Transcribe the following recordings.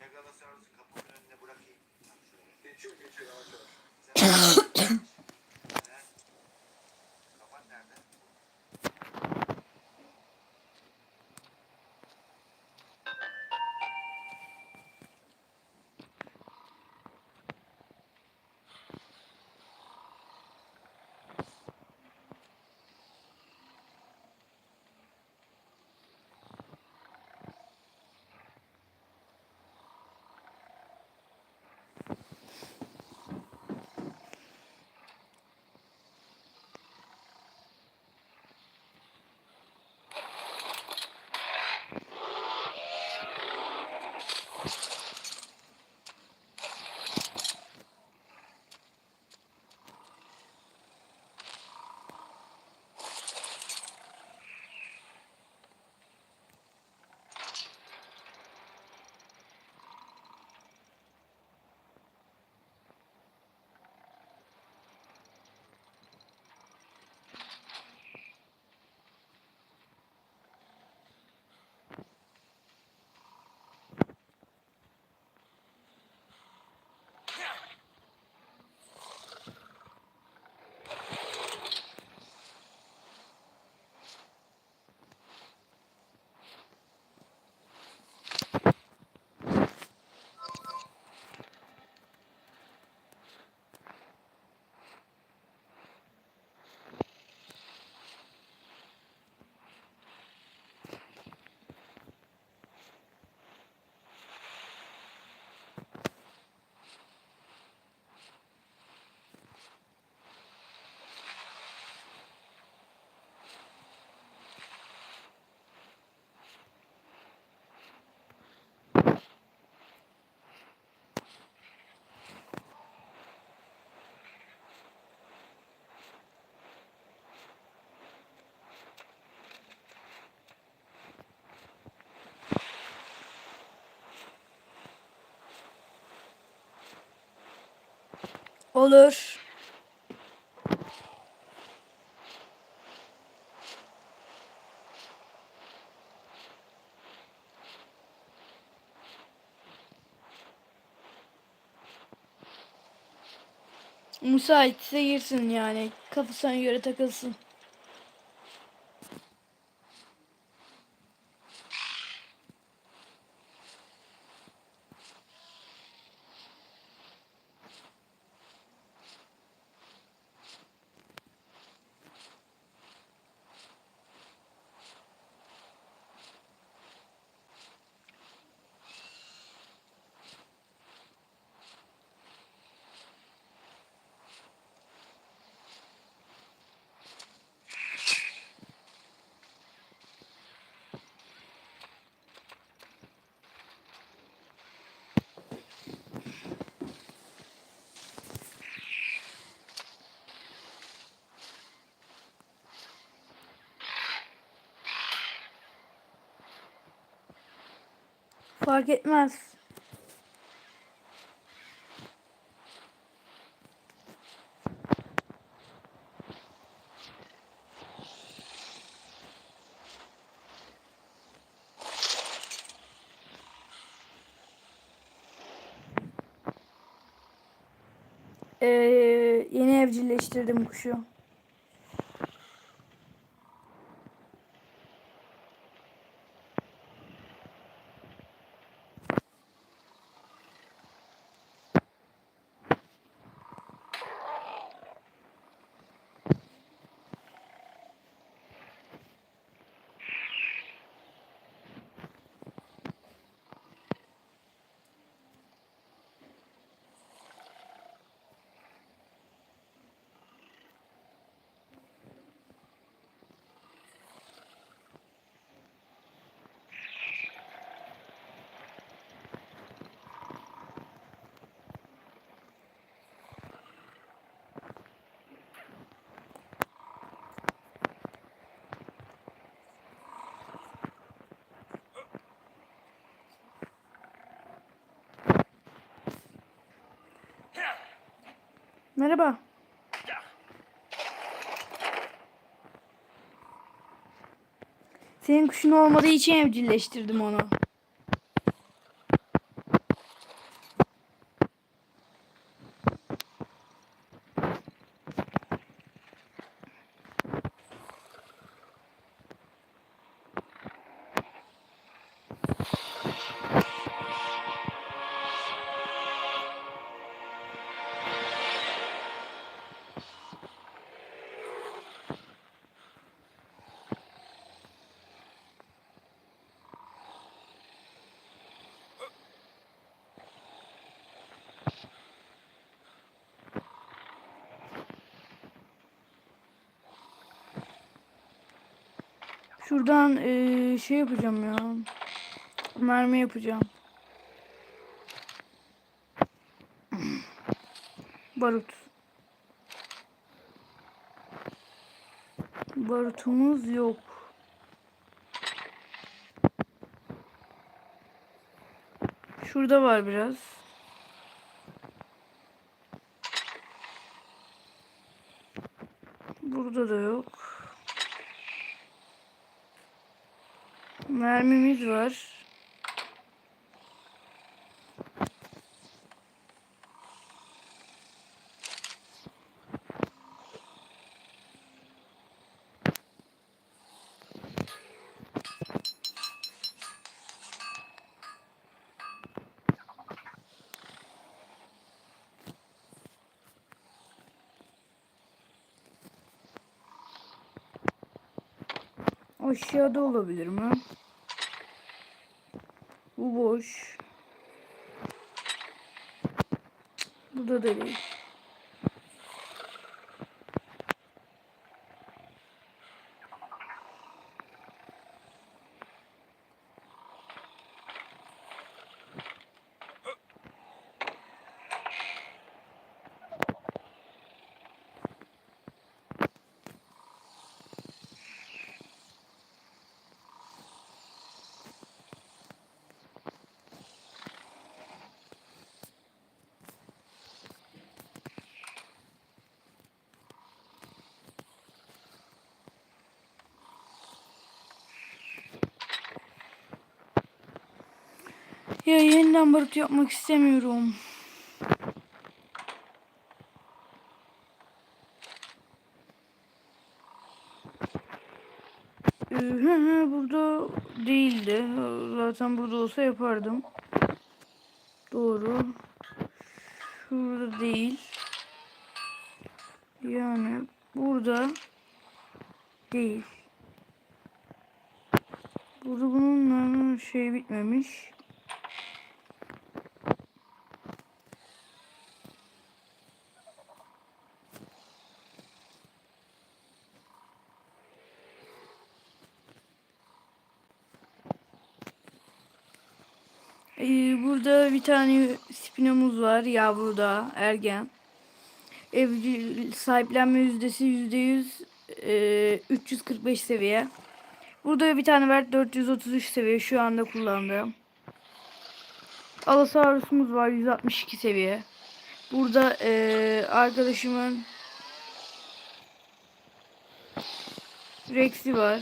Megalosaurus var. Olur. Müsaitse girsin yani. Kafasına göre takılsın. Fark etmez. Ee, yeni evcilleştirdim kuşu. Merhaba. Senin kuşun olmadığı için evcilleştirdim onu. Şuradan eee, şey yapacağım ya. Mermi yapacağım. Barut. Barutumuz yok. Şurada var biraz. Burada da yok. Mermimiz var. Aşağıda olabilir mi? Boş. Burada da değil. Ya yeniden barut yapmak istemiyorum. Ee, burada değildi. Zaten burada olsa yapardım. Doğru. Şurada değil. Yani burada değil. Burada bunun şey bitmemiş. Ee, burada bir tane spinomuz var yavru da ergen. Evcil sahiplenme yüzdesi yüzde yüz e, 345 seviye. Burada bir tane var 433 seviye şu anda kullandığım. Allosaurus'umuz var 162 seviye. Burada e, arkadaşımın Rex'i var.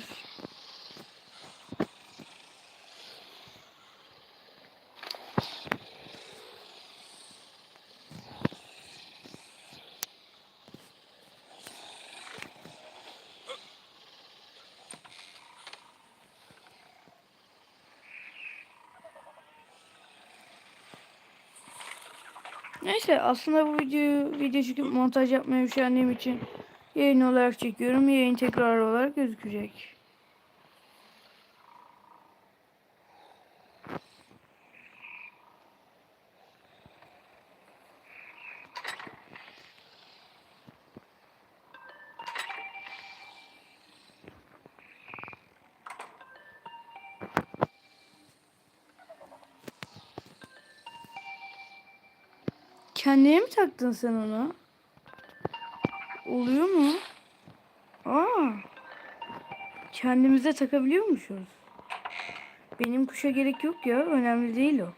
Neyse aslında bu videoyu video çekip montaj yapmaya üşendiğim için yayın olarak çekiyorum. Yayın tekrar olarak gözükecek. Kendine mi taktın sen onu? Oluyor mu? Aa. Kendimize takabiliyormuşuz. Benim kuşa gerek yok ya. Önemli değil o.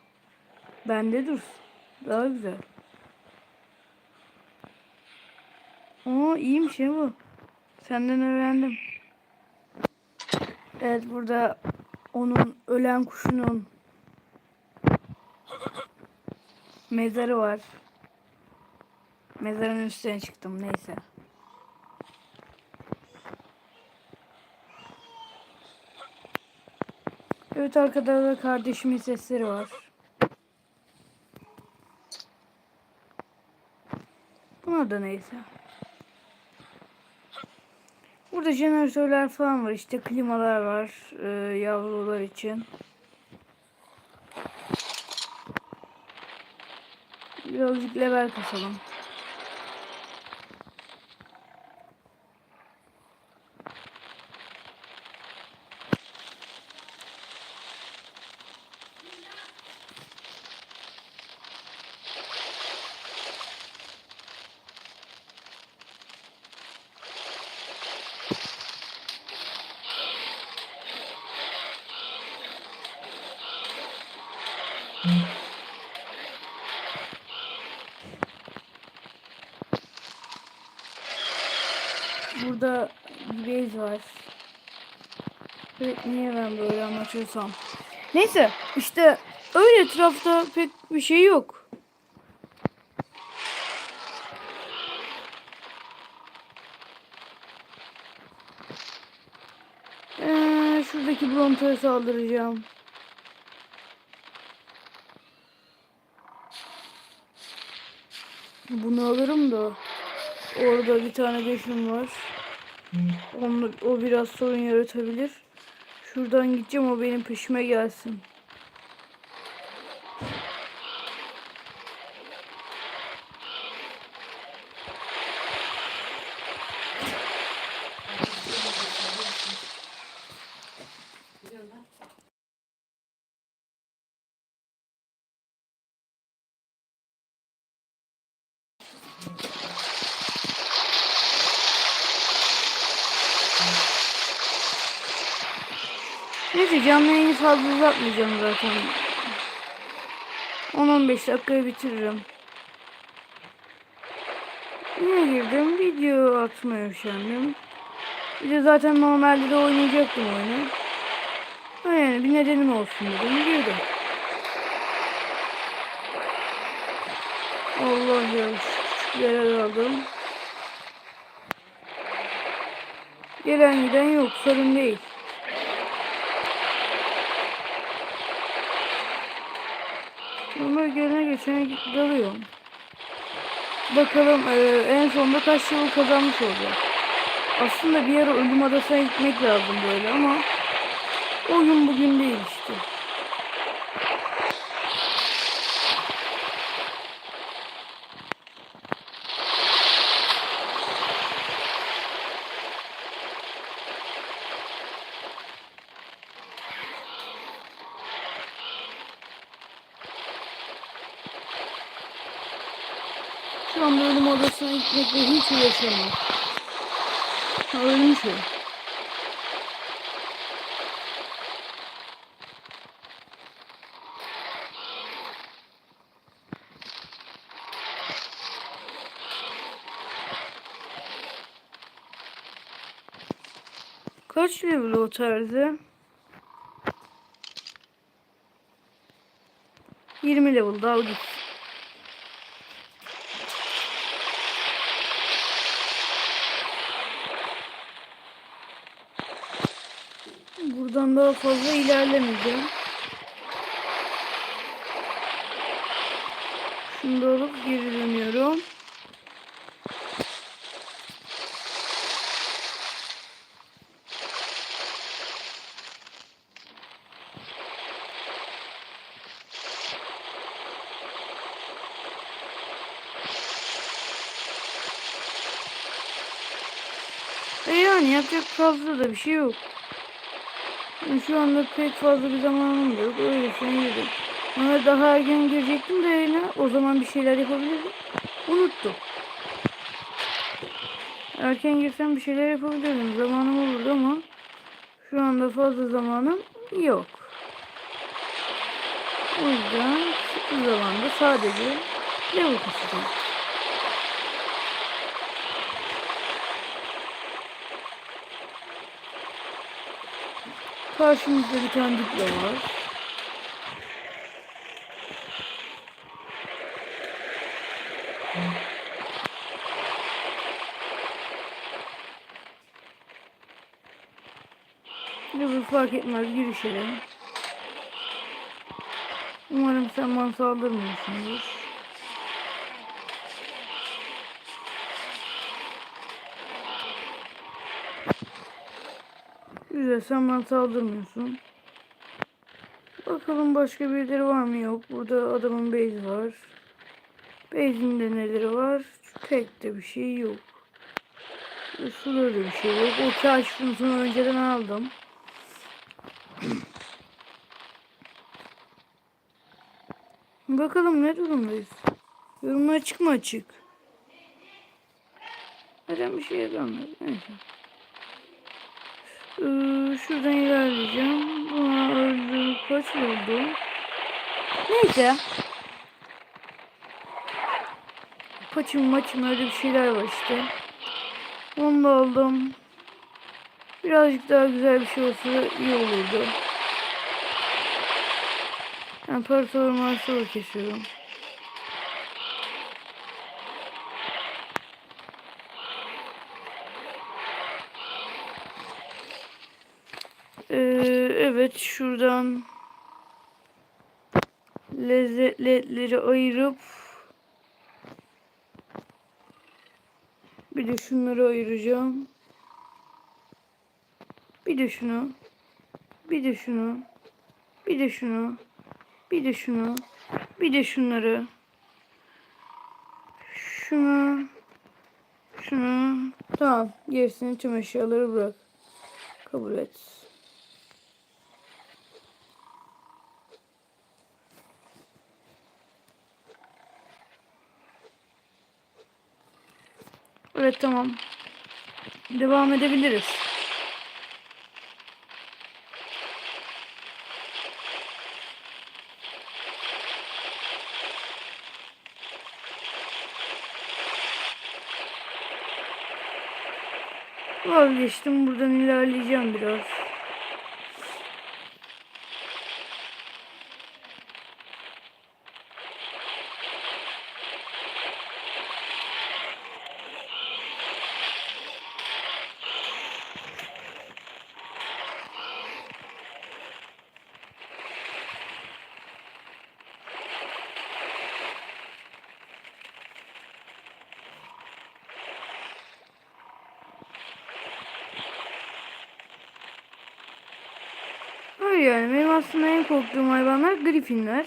Bende dursun. Daha güzel. Aa iyiymiş ya bu. Senden öğrendim. Evet burada onun ölen kuşunun mezarı var. Mezarın üstüne çıktım neyse. Evet arkada da kardeşimin sesleri var. Bunlar da neyse. Burada jeneratörler falan var. İşte klimalar var. E, yavrular için. Birazcık level kasalım. Burada bir base var. Evet niye ben böyle anlatıyorsam. Neyse işte öyle etrafta pek bir şey yok. Ee, şuradaki brontoya saldıracağım. Bunu alırım da. Orada bir tane beşim var. Onu, o biraz sorun yaratabilir. Şuradan gideceğim o benim peşime gelsin. Neyse canlı yayını fazla uzatmayacağım zaten. 10-15 dakikaya bitiririm. Niye girdim? Video atmaya üşendim. Bir de zaten normalde de oynayacaktım oyunu. Yani bir nedenim olsun dedim. Girdim. Allah ya. Yere aldım. Gelen giden yok. Sorun değil. Gelene geçene dalıyorum. Bakalım eee, en sonunda kaç yıl kazanmış olacak. Aslında bir ara ölüm adasına gitmek lazım böyle ama o gün bugün değil işte. Şu anda ölüm odasına gitmekle hiç uğraşamam. Ölmüş o. Kaç level o tarzı? 20 level dal git. Buradan daha fazla ilerlemeyeceğim. Da alıp geri dönüyorum. E yani yapacak fazla da bir şey yok. Şu anda pek fazla bir zamanım yok. Öylesine girdim. Ama daha erken girecektim de yine o zaman bir şeyler yapabilirdim. Unuttum. Erken girsem bir şeyler yapabilirdim. Zamanım olurdu ama şu anda fazla zamanım yok. O yüzden şu zamanda sadece level kasacağım. Karşımızda bir tane diplo var. Level fark etmez girişelim. Umarım sen bana saldırmıyorsundur. Güzel sen bana saldırmıyorsun. Bakalım başka birileri var mı yok. Burada adamın base var. Base'inde neleri var? Pek de bir şey yok. Suda da bir şey yok. O kaşifini önceden aldım. Bakalım ne durumdayız. Yorumlar açık mı açık? Neden bir şey yazamıyor? Neyse. Ee, şuradan ilerleyeceğim. Buna öldü. Kaç oldu? Neyse. Paçım maçım öyle bir şeyler var işte. Onu da aldım. Birazcık daha güzel bir şey olsa iyi olurdu. İmparator Marshall'ı kesiyorum. Ee, evet şuradan lezzetleri ayırıp bir de şunları ayıracağım. Bir de şunu. Bir de şunu. Bir de şunu. Bir de şunu. Bir de şunları. Şunu. Şunu. Tamam. Gerisini tüm eşyaları bırak. Kabul et. Evet tamam. Devam edebiliriz. Vazgeçtim. Buradan ilerleyeceğim biraz. Yani benim aslında en korktuğum hayvanlar griffinler.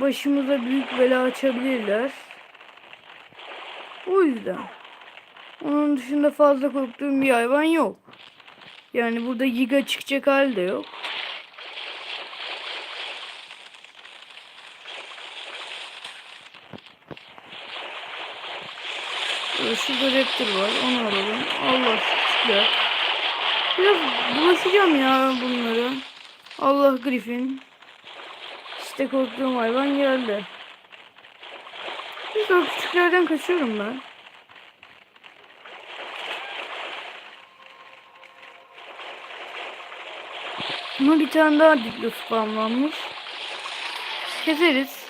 Başımıza büyük bela açabilirler. O yüzden. Onun dışında fazla korktuğum bir hayvan yok. Yani burada giga çıkacak hali de yok. Şurada raptor var. Onu alalım. Allah küçükler. Biraz bulaşacağım ya bunları. Allah Griffin. İşte korktuğum hayvan geldi. Biz o küçüklerden kaçıyorum ben. Ama bir tane daha diplo spamlanmış. Keseriz.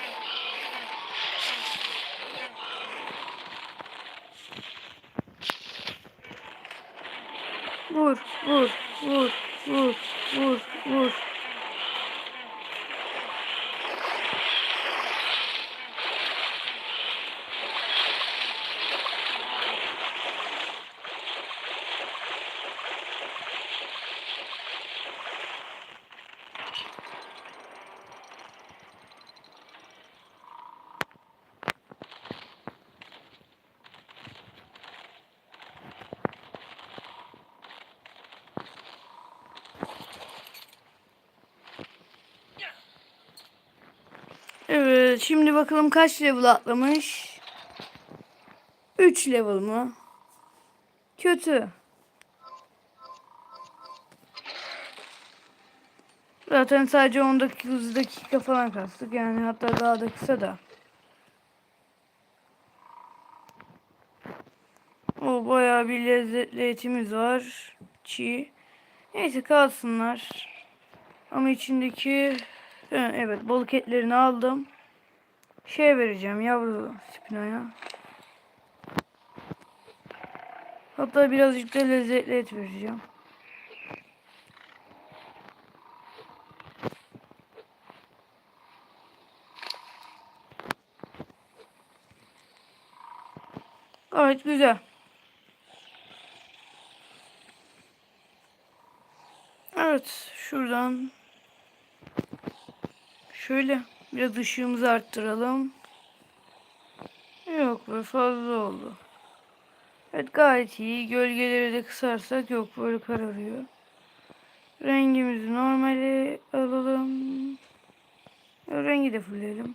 Evet, şimdi bakalım kaç level atlamış. 3 level mı? Kötü. Zaten sadece 10 dakika, dakika falan kastık. Yani hatta daha da kısa da. O bayağı bir lezzetli etimiz var. Çiğ. Neyse kalsınlar. Ama içindeki Evet balık etlerini aldım. Şey vereceğim yavru spinoya. Hatta birazcık da lezzetli et vereceğim. Gayet güzel. Evet şuradan Şöyle biraz ışığımızı arttıralım. Yok böyle fazla oldu. Evet gayet iyi. Gölgeleri de kısarsak yok böyle kararıyor. Rengimizi normali alalım. Rengi de fullleyelim.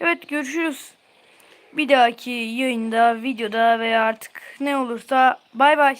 Evet görüşürüz. Bir dahaki yayında, videoda veya artık ne olursa bay bay.